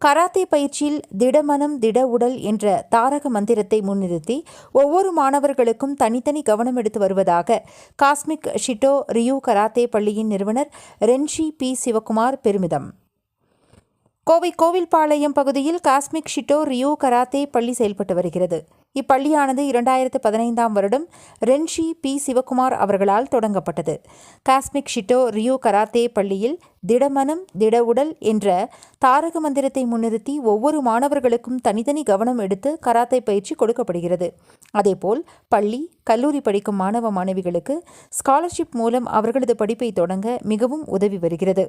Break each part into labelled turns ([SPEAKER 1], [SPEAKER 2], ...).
[SPEAKER 1] Karate பயிற்சியில் திடமனம் திட உடல் என்ற தாரக மந்திரத்தை முன்னிறுத்தி ஒவ்வொரு மாணவர்களுக்கும் தனித்தனி கவனம் எடுத்து வருவதாக காஸ்மிக் ஷிட்டோ ரியூ கராத்தே பள்ளியின் நிறுவனர் ரென்ஷி பி சிவகுமார் பெருமிதம். கோவை கோவில்பாளையம் பகுதியில் காஸ்மிக் ஷிட்டோ ரியூ கராத்தே பள்ளி செயல்பட்டு வருகிறது. இப்பள்ளியானது இரண்டாயிரத்து பதினைந்தாம் வருடம் ரென்ஷி பி. சிவகுமார் அவர்களால் தொடங்கப்பட்டது. காஸ்மிக் ஷிட்டோ ரியூ கராத்தே பள்ளியில் திடமனம் திட உடல் என்ற தாரக மந்திரத்தை முன்னிறுத்தி ஒவ்வொரு மாணவர்களுக்கும் தனித்தனி கவனம் எடுத்து கராத்தே பயிற்சி கொடுக்கப்படுகிறது. அதேபோல் பள்ளி கல்லூரி படிக்கும் மாணவ மாணவிகளுக்கு ஸ்காலர்ஷிப் மூலம் அவர்களது படிப்பை தொடங்க மிகவும் உதவி வருகிறது.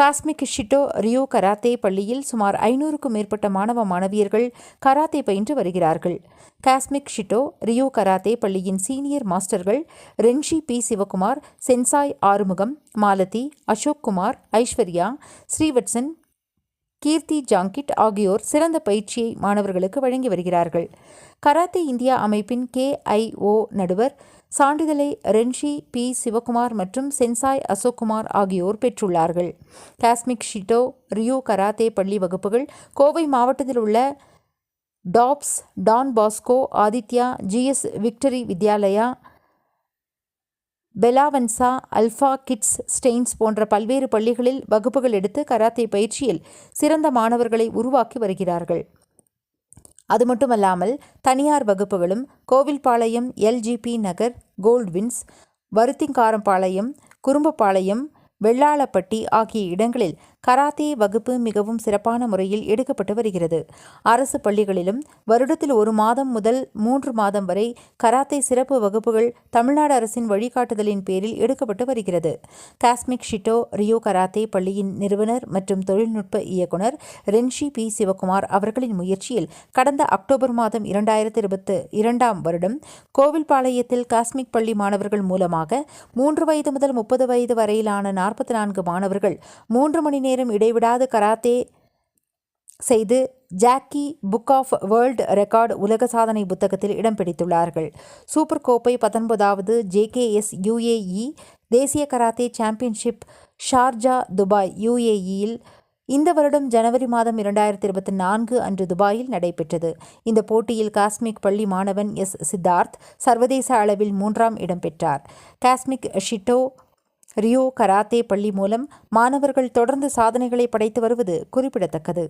[SPEAKER 1] காஸ்மிக் ஷிட்டோ ரியோ கராத்தே பள்ளியில் சுமார் ஐநூறுக்கும் மேற்பட்ட மாணவ மாணவியர்கள் கராத்தே பயின்று வருகிறார்கள். காஸ்மிக் ஷிட்டோ ரியோ கராத்தே பள்ளியின் senior masters Renshi B. Sivakumar Sensei Arumugam Malathi Ashok Kumar Aishwarya Srivatsan Keerthi Jangid ஆகியோர் சிறந்த பயிற்சியை மாணவர்களுக்கு வழங்கி வருகிறார்கள். கராத்தே இந்தியா அமைப்பின் கேஐஓ நடுவர் சான்றிதழை ரென்ஷி பி சிவகுமார் மற்றும் சென்சாய் அசோக்குமார் ஆகியோர் பெற்றுள்ளார்கள். காஸ்மிக் ஷிட்டோ ரியோ கராத்தே பள்ளி வகுப்புகள் கோவை மாவட்டத்தில் உள்ள Tops Don Bosco Aditya GS Victory Vidyalaya பெலாவன்சா alpha kids stains போன்ற பல்வேறு பள்ளிகளில் வகுப்புகள் எடுத்து கராத்தே பயிற்சியில் சிறந்த மாணவர்களை உருவாக்கி வருகிறார்கள். அது மட்டுமல்லாமல் தனியார் வகுப்புகளும் கோவில்பாளையம் எல்ஜிபி நகர் கோல்ட்வின்ஸ் வருத்திங்காரம்பாளையம் குறும்பப்பாளையம் வெள்ளாளப்பட்டி ஆகிய இடங்களில் கராத்தே வகுப்பு மிகவும் சிறப்பான முறையில் எடுக்கப்பட்டு வருகிறது. அரசு பள்ளிகளிலும் வருடத்தில் ஒரு மாதம் முதல் மூன்று மாதம் வரை கராத்தே சிறப்பு வகுப்புகள் தமிழ்நாடு அரசின் வழிகாட்டுதலின் பேரில் எடுக்கப்பட்டு வருகிறது. காஸ்மிக் ஷிட்டோ ரியோ கராத்தே பள்ளியின் நிறுவனர் மற்றும் தொழில்நுட்ப இயக்குனர் ரென்ஷி பி. சிவகுமார் அவர்களின் முயற்சியில் கடந்த அக்டோபர் மாதம் இரண்டாயிரத்தி இருபத்து இரண்டாம் வருடம் கோவில்பாளையத்தில் காஸ்மிக் பள்ளி மாணவர்கள் மூலமாக மூன்று வயது முதல் முப்பது வயது வரையிலான நாற்பத்தி நான்கு மாணவர்கள் மூன்று மணி நேரம் நேரம் இடைவிடாது கராத்தே செய்து Jackie book of world record உலக சாதனை புத்தகத்தில் இடம் பிடித்துள்ளார்கள். சூப்பர் கோப்பை பத்தொன்பதாவது ஜேகேஎஸ் யுஏஇ தேசிய கராத்தே சாம்பியன்ஷிப் ஷார்ஜா துபாய் யுஏஇயில் இந்த வருடம் ஜனவரி மாதம் இரண்டாயிரத்தி இருபத்தி நான்கு அன்று துபாயில் நடைபெற்றது. இந்த போட்டியில் காஸ்மிக் பள்ளி மாணவன் எஸ் சித்தார்த் சர்வதேச அளவில் மூன்றாம் இடம் பெற்றார். காஸ்மிக் ஷிட்டோ ரியோ கராத்தே பள்ளி மூலம் மாணவர்கள் தொடர்ந்து சாதனைகளை படைத்து வருவது குறிப்பிடத்தக்கது.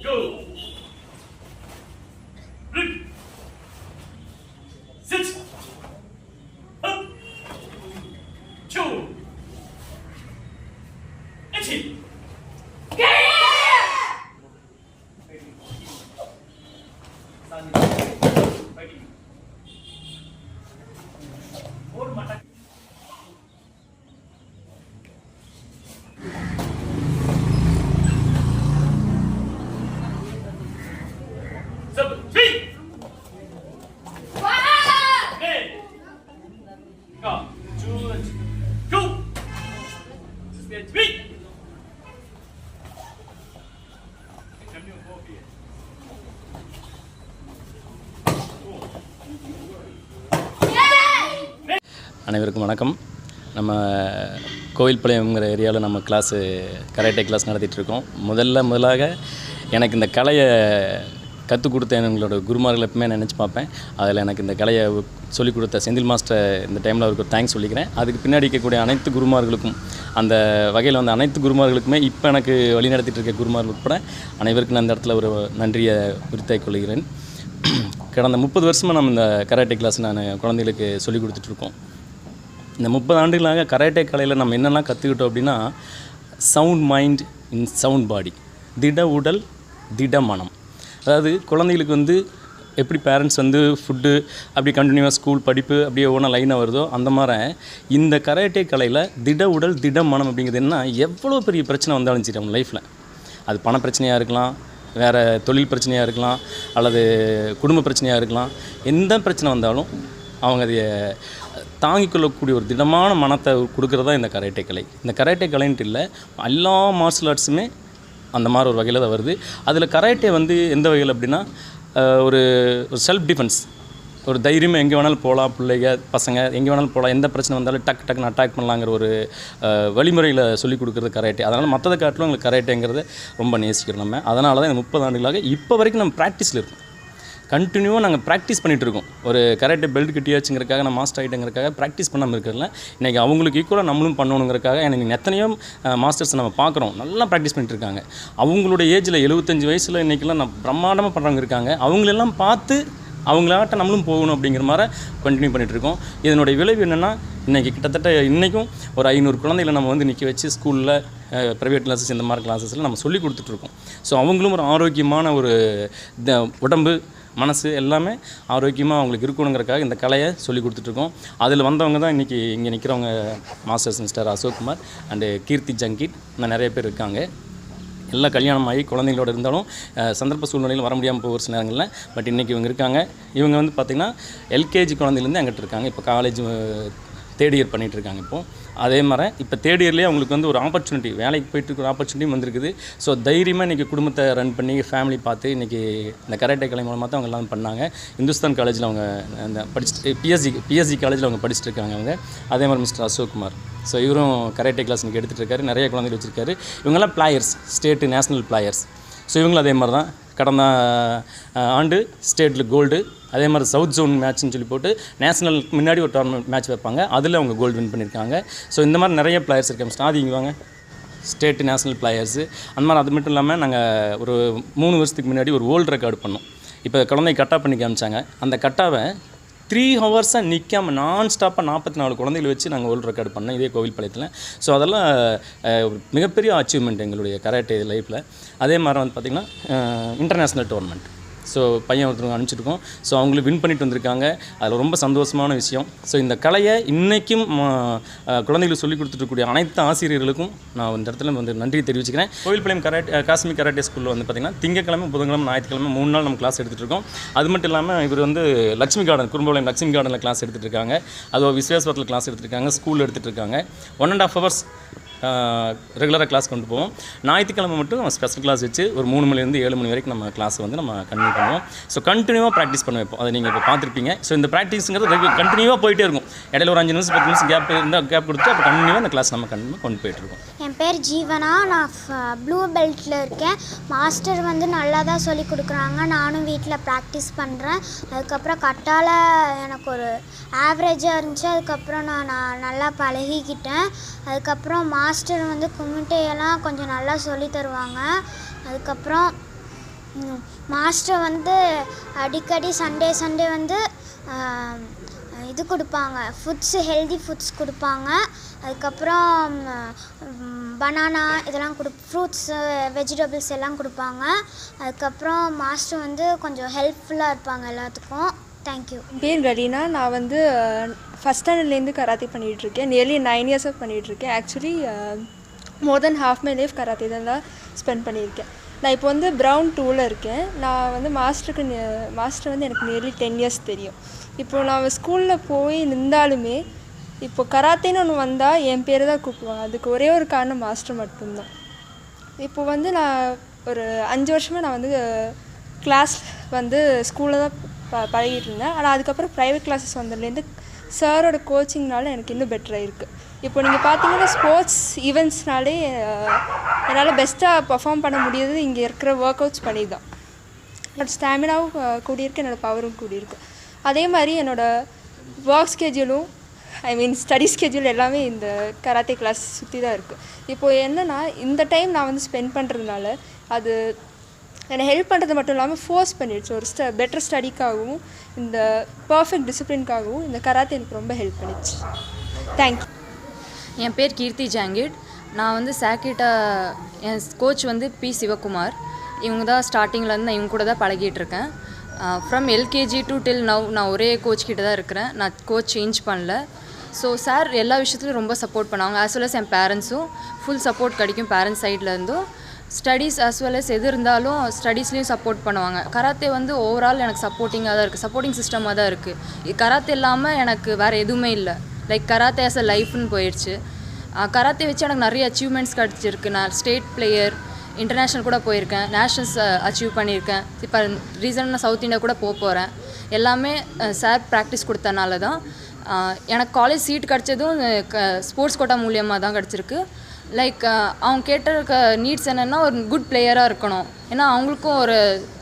[SPEAKER 2] Go!
[SPEAKER 3] அனைவருக்கும் வணக்கம். நம்ம கோவில்பாளையம்ங்கிற ஏரியாவில் நம்ம கிளாஸு கராட்டே கிளாஸ் நடத்திட்டுருக்கோம். முதல்ல முதலாக எனக்கு இந்த கலையை கற்றுக் கொடுத்த எங்களோட குருமார்கள் எப்பவுமே நினச்சி பார்ப்பேன். அதில் எனக்கு இந்த கலையை சொல்லிக் கொடுத்த செந்தில் மாஸ்டர் இந்த டைமில் அவருக்கு ஒரு தேங்க்ஸ் சொல்லிக்கிறேன். அதுக்கு பின்னாடி இருக்கக்கூடிய அனைத்து குருமார்களுக்கும் அந்த வகையில் வந்த அனைத்து குருமார்களுக்குமே இப்போ எனக்கு வழி நடத்திட்டு இருக்க குருமார்கள் உட்பட அனைவருக்கும் நான் இந்த இடத்துல ஒரு நன்றியை உரித்தாய் கொள்கிறேன். கடந்த முப்பது வருஷமாக நம்ம இந்த கராட்டே கிளாஸ் நான் குழந்தைகளுக்கு சொல்லிக் கொடுத்துட்ருக்கோம் இந்த முப்பது ஆண்டுகளாக கராட்டே கலையில் நம்ம என்னெல்லாம் கற்றுக்கிட்டோம் அப்படின்னா sound mind in sound body திட உடல் திட மனம். அதாவது குழந்தைகளுக்கு வந்து எப்படி பேரண்ட்ஸ் வந்து ஃபுட்டு அப்படி கண்டினியூவாக ஸ்கூல் படிப்பு அப்படியே ஒன்றா லைனாக வருதோ அந்த மாதிரி இந்த கராட்டே கலையில் திட உடல் திட மனம் அப்படிங்கிறது என்ன எவ்வளோ பெரிய பிரச்சனை வந்தாலும் சரி அவங்க லைஃப்பில் அது பண பிரச்சனையாக இருக்கலாம் வேறு தொழில் பிரச்சனையாக இருக்கலாம் அல்லது குடும்ப பிரச்சனையாக இருக்கலாம் எந்த பிரச்சனை வந்தாலும் அவங்க அதை தாங்கிக்கொள்ளக்கூடிய ஒரு திடமான மனத்தை கொடுக்குறதா இந்த கராட்டே கலை. இந்த கராட்டே கலைன்ட்டு இல்லை எல்லா மார்ஷல் ஆர்ட்ஸுமே அந்த மாதிரி ஒரு வகையில் தான் வருது. அதில் கராட்டே வந்து எந்த வகையில் அப்படின்னா ஒரு ஒரு செல்ஃப் டிஃபென்ஸ் ஒரு தைரியமாக எங்கே வேணாலும் போகலாம் பிள்ளைங்க பசங்க எங்கே வேணாலும் போகலாம் எந்த பிரச்சனை வந்தாலும் டக்கு டக்குன்னு அட்டாக் பண்ணலாங்கிற ஒரு வழிமுறையில் சொல்லிக் கொடுக்குறது கராட்டே. அதனால் மற்றதை காட்டிலும் எங்களுக்கு கராட்டேங்கிறத ரொம்ப நேசிக்கிறோம் நம்ம. அதனால தான் இந்த முப்பது ஆண்டுகளாக இப்போ வரைக்கும் நம்ம ப்ராக்டிஸில் இருக்கோம். கண்டினியூவாக நாங்கள் ப்ராக்டிஸ் பண்ணிகிட்டு இருக்கோம் ஒரு கரெக்டாக பெல்ட் கிட்டியாச்சுங்கிறக்காக நான் மாஸ்டர் ஆகிட்டேங்கிறக்காக ப்ராக்டிஸ் பண்ணாமல் இருக்கிறதுல இன்றைக்கி அவங்களுக்கு ஈக்குவலாக நம்மளும் பண்ணணுங்கிறக்காக எனக்கு எத்தனையோ மாஸ்டர்ஸ் நம்ம பார்க்குறோம். நல்லா ப்ராக்டிஸ் பண்ணிட்டு இருக்காங்க அவங்களோட ஏஜில் எழுபத்தஞ்சு வயசில் இன்றைக்கெல்லாம் நான் பிரம்மாண்டமாக பண்ணுறவங்க இருக்காங்க. அவங்களெல்லாம் பார்த்து அவங்களாட்ட நம்மளும் போகணும் அப்படிங்கிற மாதிரி கண்டினியூ பண்ணிகிட்ருக்கோம் இருக்கோம் இதனுடைய விளைவு என்னென்னா இன்றைக்கி கிட்டத்தட்ட இன்றைக்கும் ஒரு ஐநூறு குழந்தைகளை நம்ம வந்து நிற்க வச்சு ஸ்கூலில் ப்ரைவேட் கிளாஸஸ் இந்த மாதிரி கிளாஸஸில் நம்ம சொல்லி கொடுத்துட்ருக்கோம் ஸோ அவங்களும் ஒரு ஆரோக்கியமான ஒரு உடம்பு மனசு எல்லாமே ஆரோக்கியமாக அவங்களுக்கு இருக்கணுங்கிறக்காக இந்த கலையை சொல்லி கொடுத்துட்ருக்கோம் அதில் வந்தவங்க தான் இன்றைக்கி இங்கே நிற்கிறவங்க masters mister Ashokkumar and Keerthi Jangid இன்னும் நிறைய பேர் இருக்காங்க. எல்லாம் கல்யாணம் ஆகி குழந்தைங்களோட இருந்தாலும் சந்தர்ப்ப சூழ்நிலையில் வர முடியாமல் போகிற சில நேரங்களில் பட் இன்றைக்கி இவங்க இருக்காங்க. இவங்க வந்து பார்த்திங்கன்னா எல்கேஜி குழந்தைலேருந்து அங்கிட்டு இருக்காங்க. இப்போ காலேஜ் தேர்ட் இயர் பண்ணிகிட்டு இருக்காங்க இப்போது அதே மாதிரி இப்போ தேர்ட் இயர்லேயே அவங்களுக்கு வந்து ஒரு ஆப்பர்ச்சுனிட்டி வேலைக்கு போயிட்டு இருக்கிற ஆப்பர்ச்சுனிட்டியும் வந்திருக்குது. ஸோ தைரியமாக இன்றைக்கி குடும்பத்தை ரன் பண்ணி ஃபேமிலி பார்த்து இன்றைக்கி இந்த கராட்டே கலை மூலமாக தான் அவங்க எல்லாம் பண்ணாங்க. இந்துஸ்தான் காலேஜில் அவங்க அந்த படிச்சுட்டு பிஎஸ்சி பிஎஸ்சி காலேஜில் அவங்க படிச்சுட்டு இருக்காங்க அவங்க அதே மாதிரி மிஸ்டர் அசோக்குமார். ஸோ இவரும் கராட்டே கிளாஸ் இன்றைக்கி எடுத்துகிட்டு இருக்காரு நிறைய குழந்தைகள் வச்சுருக்காரு. இவங்கெல்லாம் players state national players so இவங்களும் அதே மாதிரி தான். கடந்த ஆண்டு ஸ்டேட்டில் கோல்டு அதே மாதிரி சவுத் ஜோன் மேட்ச்னு சொல்லி போட்டு நேஷனலுக்கு முன்னாடி ஒரு டோர்னமெண்ட் மேட்ச் வைப்பாங்க. அதில் அவங்க கோல்டு வின் பண்ணியிருக்காங்க ஸோ இந்த மாதிரி நிறைய பிளேயர்ஸ் இருக்காங்க ஸ்டாதி இங்கே வாங்க. ஸ்டேட்டு நேஷனல் பிளேயர்ஸு அந்த மாதிரி அது மட்டும் இல்லாமல் நாங்கள் ஒரு மூணு வருஷத்துக்கு முன்னாடி ஒரு வேர்ல்டு ரெக்கார்டு பண்ணோம். இப்போ குழந்தைய கட்டா பண்ணி காமிச்சாங்க அந்த கட்டாவை த்ரீ ஹவர்ஸாக நிற்காம நான் ஸ்டாப்பாக நாற்பத்தி நாலு குழந்தைகள் வச்சு நாங்கள் வேர்ல்டு ரெக்கார்டு பண்ணோம் இதே கோவில்பாளையத்தில். ஸோ அதெல்லாம் மிகப்பெரிய அச்சீவ்மெண்ட் எங்களுடைய கராட்டே லைஃப்பில் அதே மாதிரி வந்து பார்த்திங்கன்னா இன்டர்நேஷ்னல் டோர்னமெண்ட் ஸோ பையன் ஒருத்தவங்க அனுப்பிச்சிருக்கோம். ஸோ அவங்களும் வின் பண்ணிட்டு வந்திருக்காங்க. அதில் ரொம்ப சந்தோஷமான விஷயம். ஸோ இந்த கலையை இன்றைக்கும் குழந்தைகளுக்கு சொல்லிக் கொடுத்துருக்கக்கூடிய அனைத்து ஆசிரியர்களுக்கும் நான் இந்த இடத்துல வந்து நன்றி தெரிவிச்சுக்கிறேன். கோவில்பாளையம் கராட்டே காஷ்மீர் கராட்டே ஸ்கூலில் வந்து பார்த்திங்கன்னா திங்கக்கிழமை புதன்கிழமை ஞாயிற்றுக்கிழமை மூணு நாள் நம்ம கிளாஸ் எடுத்துகிட்டு இருக்கோம். அது மட்டும் இல்லாமல் இவர் வந்து லட்சுமி கார்டன் குறும்பாளையம் லட்சுமி கார்டனில் கிளாஸ் எடுத்துகிட்டு இருக்காங்க. அது விஸ்வேஸ்வரத்தில் கிளாஸ் எடுத்துருக்காங்க ஸ்கூல் எடுத்துகிட்டு இருக்காங்க. ஒன் அண்ட் ஆஃப் ஹவர்ஸ் ரெகுலராக கிளாஸ் கொண்டு போவோம். ஞாயிற்றுக்கிழமை மட்டும் ஸ்பெஷல் கிளாஸ் வச்சு ஒரு மூணு மணிலேருந்து ஏழு மணி வரைக்கும் நம்ம கிளாஸ் வந்து நம்ம கண்டினியூ பண்ணுவோம். ஸோ கண்டினியூவாக ப்ராக்டிஸ் பண்ண வைப்போம். அதை நீங்கள் இப்போ பார்த்துருப்பீங்க. ஸோ இந்த ப்ராக்டிஸுங்கிறது ரெகு கண்டினியூவாக போயிட்டே இருக்கும். இடையில ஒரு அஞ்சு நிமிஷம் பத்து நிமிஷம் கேப் இருந்தால் கேப் கொடுத்து அப்போ கண்டினியூவாக அந்த கிளாஸ் நம்ம கண்டினியூ கொண்டு போயிட்டு இருக்கோம்.
[SPEAKER 4] என் பேர் ஜீவனா. நான் ப்ளூ பெல்ட்டில் இருக்கேன். மாஸ்டர் வந்து நல்லா தான் சொல்லி கொடுக்குறாங்க. நானும் வீட்டில் ப்ராக்டிஸ் பண்ணுறேன் அதுக்கப்புறம் கட்டால எனக்கு ஒரு ஆவரேஜாக இருந்துச்சு. அதுக்கப்புறம் நான் நான் நல்லா பழகிக்கிட்டேன். அதுக்கப்புறம் மா மாஸ்டர் வந்து கும்பிட்டையெல்லாம் கொஞ்சம் நல்லா சொல்லி தருவாங்க. அதுக்கப்புறம் மாஸ்டர் வந்து அடிக்கடி சண்டே சண்டே வந்து இது கொடுப்பாங்க. ஃபுட்ஸ் ஹெல்தி ஃபுட்ஸ் கொடுப்பாங்க. அதுக்கப்புறம் பனானா இதெல்லாம் கொடு ஃப்ரூட்ஸு வெஜிடபிள்ஸ் எல்லாம் கொடுப்பாங்க. அதுக்கப்புறம் மாஸ்டர் வந்து கொஞ்சம் ஹெல்ப்ஃபுல்லாக இருப்பாங்க எல்லாத்துக்கும். தேங்க்யூ
[SPEAKER 5] பேர் கரீனா நான் வந்து ஃபஸ்ட் ஸ்டாண்டர்ட்லேருந்து கராத்தே பண்ணிகிட்ருக்கேன் நியர்லி நைன் இயர்ஸாக பண்ணிகிட்ருக்கேன் actually more then half my life karate தான் தான் ஸ்பெண்ட் பண்ணியிருக்கேன். நான் இப்போ வந்து ப்ரௌன் டூவில் இருக்கேன். நான் வந்து மாஸ்டருக்கு மாஸ்டர் வந்து எனக்கு நியர்லி டென் இயர்ஸ் தெரியும். இப்போ நான் ஸ்கூலில் போய் நின்றாலுமே இப்போ கராத்தேன்னு ஒன்று வந்தால் என் பேர் தான் கூப்பிடுவாங்க. அதுக்கு ஒரே ஒரு காரணம் மாஸ்டர் மட்டும்தான். இப்போ வந்து நான் ஒரு அஞ்சு வருஷமாக நான் வந்து கிளாஸ் வந்து ஸ்கூலில் தான் ப பழகிட்டு இருந்தேன். ஆனால் அதுக்கப்புறம் ப்ரைவேட் கிளாஸஸ் வந்ததுலேருந்து சாரோட கோச்சிங்னால எனக்கு இன்னும் பெட்டராக இருக்குது இப்போ நீங்கள் பார்த்தீங்கன்னா ஸ்போர்ட்ஸ் ஈவெண்ட்ஸ்னாலே என்னால் பெஸ்ட்டாக பர்ஃபார்ம் பண்ண முடியுது. இங்கே இருக்கிற ஒர்க் அவுட்ஸ் பண்ணி தான் என்னோடய ஸ்டாமினாவும் கூடியிருக்கு. என்னோடய பவரும் கூடியிருக்கு. அதே மாதிரி என்னோடய ஒர்க் ஸ்கெட்யூலும் ஐ மீன் ஸ்டடி ஸ்கெட்யூல் எல்லாமே இந்த கராத்தே கிளாஸ் சுற்றி தான் இருக்குது இப்போது என்னென்னா இந்த டைம் நான் வந்து ஸ்பெண்ட் பண்ணுறதுனால அது என்னை ஹெல்ப் பண்ணுறது மட்டும் இல்லாமல் ஃபோர்ஸ் பண்ணிடுச்சு. ஒரு ஸ்ட பெட்டர் ஸ்டடிக்காகவும் இந்த பர்ஃபெக்ட் டிசிப்ளின்காகவும் இந்த கராத்தே எனக்கு ரொம்ப ஹெல்ப் பண்ணிடுச்சு தேங்க்யூ
[SPEAKER 6] என் பேர் கீர்த்தி ஜாங்கிட் நான் வந்து சாக்கிட்டா என் கோச் வந்து பி சிவகுமார். இவங்க தான் ஸ்டார்டிங்லேருந்து நான் இவங்க கூட தான் பழகிட்டு இருக்கேன். From LKG to till now நான் ஒரே கோச் கிட்ட தான் இருக்கிறேன். நான் கோச் சேஞ்ச் பண்ணல. ஸோ சார் எல்லா விஷயத்துலையும் ரொம்ப சப்போர்ட் பண்ணுவாங்க ஆஸ் வெல் அஸ் என் பேரண்ட்ஸும் ஃபுல் சப்போர்ட் கிடைக்கும் பேரண்ட்ஸ் சைட்லேருந்தும் ஸ்டடீஸ் as வெல் அஸ் எது இருந்தாலும் ஸ்டடீஸ்லேயும் சப்போர்ட் பண்ணுவாங்க. கராத்தே வந்து ஓவரால் எனக்கு சப்போர்ட்டிங்காக தான் இருக்குது சப்போர்ட்டிங் சிஸ்டமாக தான் இருக்குது கராத்தே இல்லாமல் எனக்கு வேறு எதுவுமே இல்லை. லைக் கராத்தே ஆஸ் அ லைஃப்னு போயிடுச்சு. கராத்தே வச்சு எனக்கு நிறைய அச்சீவ்மெண்ட்ஸ் கிடச்சிருக்கு. நான் ஸ்டேட் பிளேயர் இன்டர்நேஷ்னல் கூட போயிருக்கேன். நேஷ்னல்ஸ் அச்சீவ் பண்ணியிருக்கேன். இப்போ ரீசெண்டாக நான் சவுத் இந்தியா கூட போக போகிறேன் எல்லாமே சார் ப்ராக்டிஸ் கொடுத்தனால தான் எனக்கு காலேஜ் சீட் கிடச்சதும் ஸ்போர்ட்ஸ் கோட்டா மூலியமாக தான் கிடச்சிருக்கு. லைக் uh, அவங்க கேட்டிருக்க நீட்ஸ் என்னென்னா ஒரு குட் பிளேயராக இருக்கணும். ஏன்னா அவங்களுக்கும் ஒரு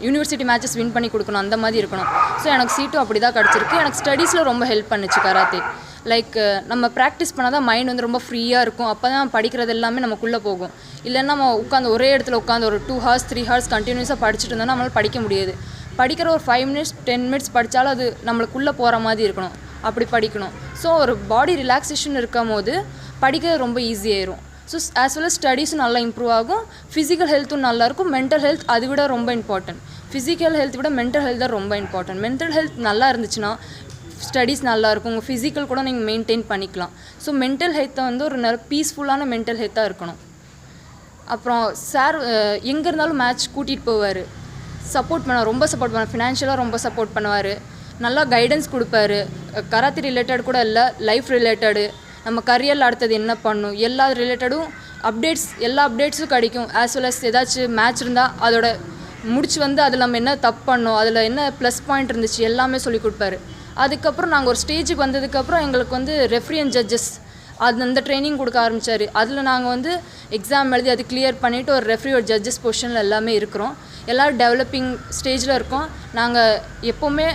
[SPEAKER 6] யூனிவர்சிட்டி மேட்சஸ் வின் பண்ணி கொடுக்கணும் அந்த மாதிரி இருக்கணும். ஸோ எனக்கு சீட்டும் அப்படி uh, தான் கிடச்சிருக்கு. எனக்கு ஸ்டடீஸில் ரொம்ப ஹெல்ப் பண்ணுச்சு கராத்தே லைக் நம்ம ப்ராக்டிஸ் பண்ணால் தான் மைண்ட் வந்து ரொம்ப ஃப்ரீயாக இருக்கும். அப்போ தான் படிக்கிறது எல்லாமே நமக்குள்ளே போகும். இல்லைன்னா நம்ம உட்காந்து ஒரே இடத்துல உட்காந்து ஒரு டூ ஹவர்ஸ் த்ரீ ஹவர்ஸ் கண்டினியூஸாக படிச்சுட்டு இருந்தோம்னா நம்மளால் படிக்க முடியாது. படிக்கிற ஒரு ஃபைவ் மினிட்ஸ் டென் மினிட்ஸ் படித்தாலும் அது நம்மளுக்குள்ளே போகிற மாதிரி இருக்கணும். அப்படி படிக்கணும். ஸோ ஒரு பாடி ரிலாக்ஸேஷன் இருக்கும் போது படிக்கிறது ரொம்ப ஈஸியாயிரும் ஸோ ஆஸ் வெல் ஸ்டடீஸும் நல்லா இம்ப்ரூவ் ஆகும். ஃபிசிக்கல் ஹெல்த்தும் நல்லாயிருக்கும் மென்டல் ஹெல்த் அது விட ரொம்ப இம்பார்ட்டன்ட் ஃபிசிக்கல் ஹெல்த் விட மென்டல் ஹெல்த் தான் ரொம்ப இம்பார்ட்டன்ட் மென்டல் ஹெல்த் நல்லா இருந்துச்சுன்னா ஸ்டடீஸ் நல்லாயிருக்கும் உங்கள் ஃபிசிக்கல் கூட நீங்கள் மெயின்டைன் பண்ணிக்கலாம். ஸோ மென்டல் ஹெல்த்தை வந்து ஒரு நல்ல பீஸ்ஃபுல்லான மென்டல் ஹெல்த்தாக இருக்கணும். அப்புறம் சார் எங்கே இருந்தாலும் மேட்ச் கூட்டிகிட்டு போவார். சப்போர்ட் பண்ணுவார் ரொம்ப சப்போர்ட் பண்ண ஃபினான்ஷியலாக ரொம்ப சப்போர்ட் பண்ணுவார். நல்லா கைடன்ஸ் கொடுப்பாரு. கராத்தி ரிலேட்டட் கூட இல்லை லைஃப் ரிலேட்டடு நம்ம கரியரில் அடுத்தது என்ன பண்ணும்? எல்லா ரிலேட்டடும் அப்டேட்ஸ் எல்லா அப்டேட்ஸும் கிடைக்கும். ஆஸ் வெல் அஸ் ஏதாச்சும் மேட்ச் இருந்தால் அதோட முடிச்சு வந்து அதில் நம்ம என்ன தப்பு பண்ணோம் அதில் என்ன ப்ளஸ் பாயிண்ட் இருந்துச்சு எல்லாமே சொல்லி கொடுப்பாரு. அதுக்கப்புறம் நாங்கள் ஒரு ஸ்டேஜுக்கு வந்ததுக்கப்புறம் எங்களுக்கு வந்து ரெஃப்ரி அண்ட் ஜட்ஜஸ் அது அந்த ட்ரைனிங் கொடுக்க ஆரம்பித்தார் அதில் நாங்கள் வந்து எக்ஸாம் எழுதி அது கிளியர் பண்ணிவிட்டு ஒரு ரெஃப்ரி ஒரு ஜட்ஜஸ் பொசிஷனில் எல்லாமே இருக்கிறோம். எல்லோரும் டெவலப்பிங் ஸ்டேஜில் இருக்கோம். நாங்கள் எப்போவுமே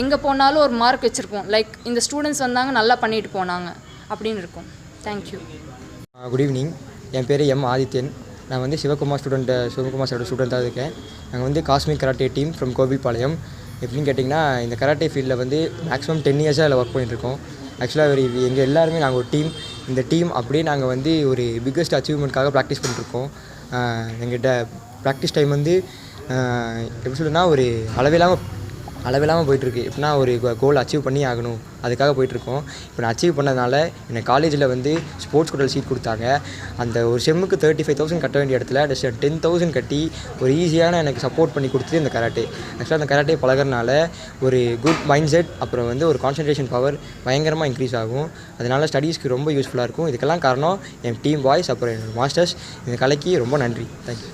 [SPEAKER 6] எங்கே போனாலும் ஒரு மார்க் வச்சுருப்போம். லைக் இந்த ஸ்டூடெண்ட்ஸ் வந்தாங்க நல்லா பண்ணிட்டு போனாங்க. அப்படின்னு இருக்கும். தேங்க்யூ
[SPEAKER 7] குட் ஈவினிங் என் பேர் எம் ஆதித்யன். நான் வந்து சிவகுமார் ஸ்டூடெண்ட் சிவகுமார் சாரோட ஸ்டூடெண்ட்டாக இருக்கேன். நாங்கள் வந்து Cosmic karate team from Kovilpalayam எப்படின்னு கேட்டிங்கன்னா இந்த கராட்டே ஃபீல்டில் வந்து மேக்ஸிமம் டென் இயர்ஸாக அதில் ஒர்க் பண்ணிட்டுருக்கோம். ஆக்சுவலாக ஒரு எங்கள் எல்லாருமே நாங்கள் ஒரு டீம் இந்த டீம் அப்படியே நாங்கள் வந்து ஒரு பிக்கஸ்ட் அச்சீவ்மெண்ட்காக ப்ராக்டிஸ் பண்ணிட்டுருக்கோம். எங்கிட்ட ப்ராக்டிஸ் டைம் வந்து எப்படி சொல்லுன்னா ஒரு அளவில்லாமல் அளவில்லாமல் போயிட்டுருக்கு. எப்படின்னா ஒரு கோல் அச்சீவ் பண்ணி ஆகணும். அதுக்காக போயிட்டுருக்கோம். இப்போ நான் அச்சீவ் பண்ணதுனால எனக்கு காலேஜில் வந்து ஸ்போர்ட்ஸ் கோட்டல் சீட் கொடுத்தாங்க. அந்த ஒரு செம்முக்கு தேர்ட்டி ஃபைவ் தௌசண்ட் கட்ட வேண்டிய இடத்துல டென் தௌசண்ட் கட்டி ஒரு ஈஸியான எனக்கு சப்போர்ட் பண்ணி கொடுத்தது இந்த கராட்டே ஆக்சுவலாக அந்த கராட்டே பழகிறனால ஒரு குட் மைண்ட் செட் அப்புறம் வந்து ஒரு கான்சன்ட்ரேஷன் பவர் பயங்கரமாக இன்க்ரீஸ் ஆகும். அதனால் ஸ்டடீஸ்க்கு ரொம்ப யூஸ்ஃபுல்லாக இருக்கும். இதுக்கெல்லாம் காரணம் என் டீம் பாய்ஸ் அப்புறம் என்னோட மாஸ்டர்ஸ் இந்த கலைக்கு ரொம்ப நன்றி. தேங்க்யூ